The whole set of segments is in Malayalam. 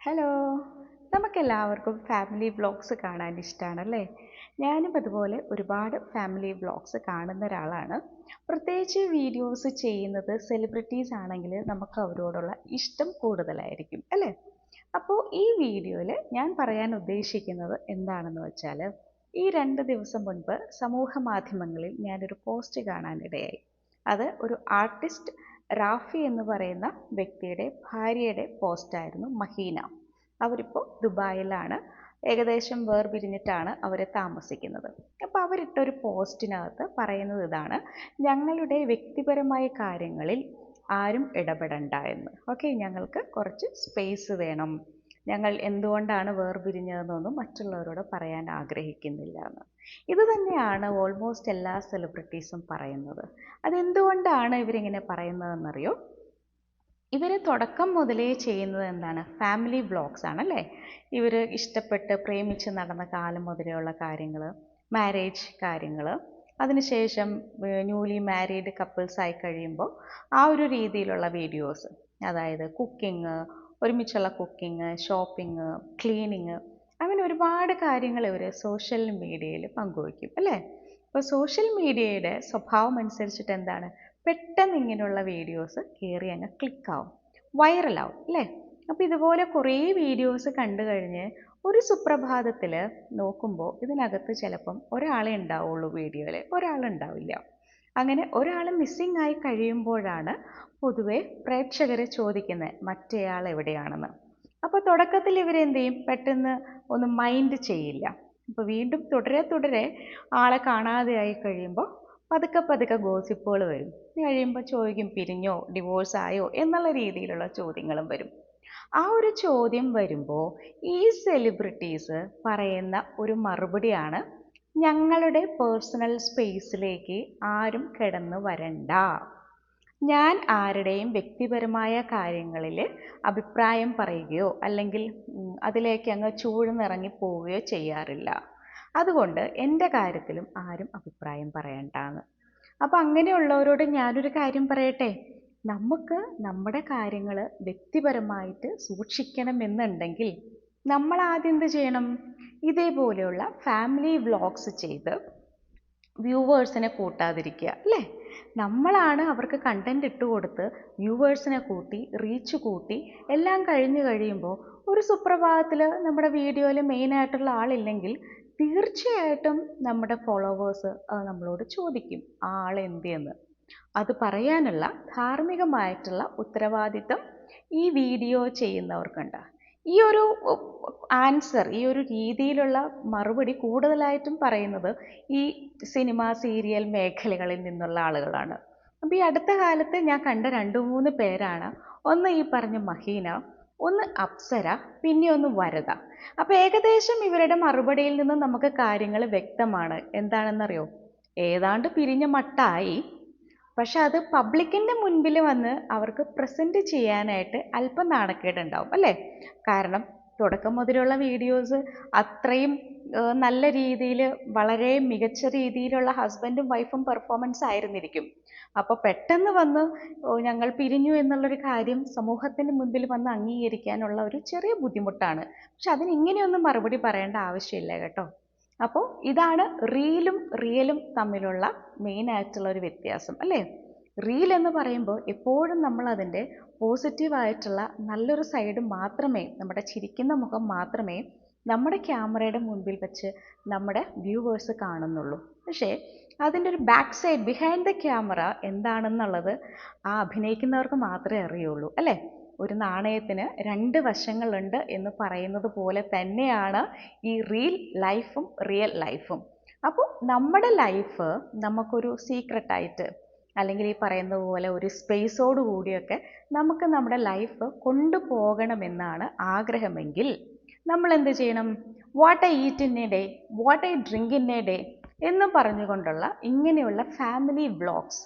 ഹലോ നമുക്കെല്ലാവർക്കും ഫാമിലി വ്ളോഗ്സ് കാണാൻ ഇഷ്ടമാണല്ലേ ഞാനും അതുപോലെ ഒരുപാട് ഫാമിലി വ്ളോഗ്സ് കാണുന്ന ഒരാളാണ്. പ്രത്യേകിച്ച് വീഡിയോസ് ചെയ്യുന്നത് സെലിബ്രിറ്റീസ് ആണെങ്കിൽ നമുക്ക് അവരോടുള്ള ഇഷ്ടം കൂടുതലായിരിക്കും അല്ലേ? അപ്പോൾ ഈ വീഡിയോയിൽ ഞാൻ പറയാൻ ഉദ്ദേശിക്കുന്നത് എന്താണെന്ന് വെച്ചാൽ ഈ രണ്ട് ദിവസം മുൻപ് സമൂഹ മാധ്യമങ്ങളിൽ ഞാനൊരു പോസ്റ്റ് കാണാനിടയായി. അത് ഒരു ആർട്ടിസ്റ്റ് റാഫി എന്ന് പറയുന്ന വ്യക്തിയുടെ ഭാര്യയുടെ പോസ്റ്റായിരുന്നു മഹീന. അവരിപ്പോൾ ദുബായിലാണ്. ഏകദേശം വേർപിരിഞ്ഞിട്ടാണ് അവർ താമസിക്കുന്നത്. അപ്പോൾ അവരിട്ടൊരു പോസ്റ്റിനകത്ത് പറയുന്നത് ഇതാണ് ഞങ്ങളുടെ വ്യക്തിപരമായ കാര്യങ്ങളിൽ ആരും ഇടപെടണ്ട എന്ന്. ഓക്കെ ഞങ്ങൾക്ക് കുറച്ച് സ്പേസ് വേണം. ഞങ്ങൾ എന്തുകൊണ്ടാണ് വേർപിരിഞ്ഞതെന്നൊന്നും മറ്റുള്ളവരോട് പറയാൻ ആഗ്രഹിക്കുന്നില്ല എന്ന്. ഇത് തന്നെയാണ് ഓൾമോസ്റ്റ് എല്ലാ സെലിബ്രിറ്റീസും പറയുന്നത്. അതെന്തുകൊണ്ടാണ് ഇവരിങ്ങനെ പറയുന്നതെന്നറിയോ? ഇവർ തുടക്കം മുതലേ ചെയ്യുന്നത് എന്താണ്? ഫാമിലി ബ്ലോഗ്സ് ആണല്ലേ? ഇവർ ഇഷ്ടപ്പെട്ട് പ്രേമിച്ച് നടന്ന കാലം മുതലെയുള്ള കാര്യങ്ങൾ മാരേജ് കാര്യങ്ങൾ അതിനുശേഷം ന്യൂലി മാരീഡ് കപ്പിൾസ് ആയി കഴിയുമ്പോൾ ആ ഒരു രീതിയിലുള്ള വീഡിയോസ് അതായത് കുക്കിംഗ് ഒരുമിച്ചുള്ള കുക്കിംഗ് ഷോപ്പിംഗ് ക്ലീനിങ് അങ്ങനെ ഒരുപാട് കാര്യങ്ങൾ ഇവർ സോഷ്യൽ മീഡിയയിൽ പങ്കുവയ്ക്കും അല്ലേ? അപ്പോൾ സോഷ്യൽ മീഡിയയുടെ സ്വഭാവം അനുസരിച്ചിട്ട് എന്താണ്? പെട്ടെന്ന് ഇങ്ങനെയുള്ള വീഡിയോസ് കയറി അങ്ങ് ക്ലിക്കാവും വൈറലാവും അല്ലേ? അപ്പോൾ ഇതുപോലെ കുറേ വീഡിയോസ് കണ്ടു കഴിഞ്ഞ് ഒരു സുപ്രഭാതത്തിൽ നോക്കുമ്പോൾ ഇതിനകത്ത് ചിലപ്പം ഒരാളെ ഉണ്ടാവുള്ളൂ വീഡിയോയിൽ ഒരാളുണ്ടാവില്ല അങ്ങനെ ഒരാൾ മിസ്സിംഗ് ആയി കഴിയുമ്പോഴാണ് പൊതുവെ പ്രേക്ഷകർ ചോദിക്കുന്നത് മറ്റേയാൾ എവിടെയാണെന്ന്. അപ്പോൾ തുടക്കത്തിൽ ഇവരെന്ത് ചെയ്യും പെട്ടെന്ന് ഒന്ന് മൈൻഡ് ചെയ്യില്ല. അപ്പോൾ വീണ്ടും തുടരെ തുടരെ ആളെ കാണാതെയായി കഴിയുമ്പോൾ പതുക്കെ പതുക്കെ ഗോസിപ്പുകൾ വരും. കഴിയുമ്പോൾ ചോദിക്കും പിരിഞ്ഞോ? ഡിവോഴ്സ് ആയോ? എന്നുള്ള രീതിയിലുള്ള ചോദ്യങ്ങളും വരും. ആ ഒരു ചോദ്യം വരുമ്പോൾ ഈ സെലിബ്രിറ്റീസ് പറയുന്ന ഒരു മറുപടിയാണ് ഞങ്ങളുടെ പേഴ്സണൽ സ്പേസിലേക്ക് ആരും കിടന്നു വരണ്ട. ഞാൻ ആരുടെയും വ്യക്തിപരമായ കാര്യങ്ങളിൽ അഭിപ്രായം പറയുകയോ അല്ലെങ്കിൽ അതിലേക്ക് അങ്ങ് ചൂഴ്ന്നിറങ്ങി പോവുകയോ ചെയ്യാറില്ല. അതുകൊണ്ട് എന്റെ കാര്യത്തിലും ആരും അഭിപ്രായം പറയണ്ടാന്ന്. അപ്പം അങ്ങനെയുള്ളവരോട് ഞാനൊരു കാര്യം പറയട്ടെ? നമുക്ക് നമ്മുടെ കാര്യങ്ങൾ വ്യക്തിപരമായിട്ട് സൂക്ഷിക്കണമെന്നുണ്ടെങ്കിൽ നമ്മൾ ആദ്യം എന്ത് ചെയ്യണം? ഇതേപോലെയുള്ള ഫാമിലി വ്ളോഗ്സ് ചെയ്ത് വ്യൂവേഴ്സിനെ കൂട്ടാതിരിക്കുക അല്ലേ? നമ്മളാണ് അവർക്ക് കണ്ടന്റ് ഇട്ട് കൊടുത്ത് വ്യൂവേഴ്സിനെ കൂട്ടി റീച്ച് കൂട്ടി എല്ലാം കഴിഞ്ഞു കഴിയുമ്പോൾ ഒരു സുപ്രഭാതത്തിൽ നമ്മുടെ വീഡിയോയിൽ മെയിനായിട്ടുള്ള ആളില്ലെങ്കിൽ തീർച്ചയായിട്ടും നമ്മുടെ ഫോളോവേഴ്സ് നമ്മളോട് ചോദിക്കും ആ ആൾ എന്തെന്ന്? അത് പറയാനുള്ള ധാർമ്മികമായിട്ടുള്ള ഉത്തരവാദിത്തം ഈ വീഡിയോ ചെയ്യുന്നവർക്കുണ്ട്. ഈ ഒരു ആൻസർ ഈ ഒരു രീതിയിലുള്ള മറുപടി കൂടുതലായിട്ടും പറയുന്നത് ഈ സിനിമ സീരിയൽ മേഖലകളിൽ നിന്നുള്ള ആളുകളാണ്. അപ്പോൾ ഈ അടുത്ത കാലത്ത് ഞാൻ കണ്ട രണ്ട് മൂന്ന് പേരാണ്. ഒന്ന് ഈ പറഞ്ഞ മഹീന ഒന്ന് അപ്സര പിന്നെ ഒന്ന് വരത അപ്പോൾ ഏകദേശം ഇവരുടെ മറുപടിയിൽ നിന്നും നമുക്ക് കാര്യങ്ങൾ വ്യക്തമാണ്. എന്താണെന്നറിയോ? ഏതാണ്ട് പിരിഞ്ഞ മട്ടായി. പക്ഷെ അത് പബ്ലിക്കിന്റെ മുൻപിൽ വന്ന് അവർക്ക് പ്രസന്റ് ചെയ്യാനായിട്ട് അല്പം നാണക്കേടുണ്ടാവും അല്ലേ? കാരണം തുടക്കം മുതലുള്ള വീഡിയോസ് അത്രയും നല്ല രീതിയിൽ വളരെ മികച്ച രീതിയിലുള്ള ഹസ്ബൻഡും വൈഫും പെർഫോമൻസ് ആയിരുന്നിരിക്കും. അപ്പോൾ പെട്ടെന്ന് വന്ന് ഞങ്ങൾ പിരിഞ്ഞു എന്നുള്ളൊരു കാര്യം സമൂഹത്തിന് മുൻപിൽ വന്ന് അംഗീകരിക്കാനുള്ള ഒരു ചെറിയ ബുദ്ധിമുട്ടാണ്. പക്ഷെ അതിന് ഇങ്ങനെയൊന്നും മറുപടി പറയേണ്ട ആവശ്യമില്ല കേട്ടോ. അപ്പോൾ ഇതാണ് റീലും റിയലും തമ്മിലുള്ള മെയിൻ ആയിട്ടുള്ള ഒരു വ്യത്യാസം അല്ലേ? റീൽ എന്ന് പറയുമ്പോൾ എപ്പോഴും നമ്മൾ അതിന്റെ പോസിറ്റീവായിട്ടുള്ള നല്ലൊരു സൈഡ് മാത്രമേ നമ്മുടെ ചിരിക്കുന്ന മുഖം മാത്രമേ നമ്മുടെ ക്യാമറയുടെ മുൻപിൽ വെച്ച് നമ്മുടെ വ്യൂവേഴ്സ് കാണുന്നുള്ളൂ. പക്ഷേ അതിന്റെ ഒരു back side behind the camera എന്താണെന്നുള്ളത് ആ അഭിനയിക്കുന്നവർക്ക് മാത്രമേ അറിയുള്ളൂ അല്ലേ? ഒരു നാണയത്തിന് രണ്ട് വശങ്ങളുണ്ട് എന്ന് പറയുന്നത് പോലെ തന്നെയാണ് ഈ റിയൽ ലൈഫും റിയൽ ലൈഫും അപ്പോൾ നമ്മുടെ ലൈഫ് നമുക്കൊരു സീക്രട്ടായിട്ട് അല്ലെങ്കിൽ ഈ പറയുന്ന പോലെ ഒരു സ്പേസോട് കൂടിയൊക്കെ നമുക്ക് നമ്മുടെ ലൈഫ് കൊണ്ടുപോകണമെന്നാണ് ആഗ്രഹമെങ്കിൽ നമ്മൾ എന്ത് ചെയ്യണം? What I eat in a day what I drink in a day എന്ന് പറഞ്ഞുകൊണ്ടുള്ള ഇങ്ങനെയുള്ള ഫാമിലി വ്ളോഗ്സ്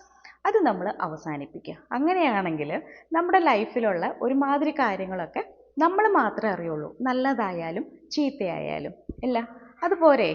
അത് നമ്മൾ അവസാനിപ്പിക്കുക. അങ്ങനെയാണെങ്കിൽ നമ്മുടെ ലൈഫിലുള്ള ഒരുമാതിരി കാര്യങ്ങളൊക്കെ നമ്മൾ മാത്രമേ അറിയുള്ളൂ. നല്ലതായാലും ചീത്തയായാലും. ഇല്ല അതുപോരെ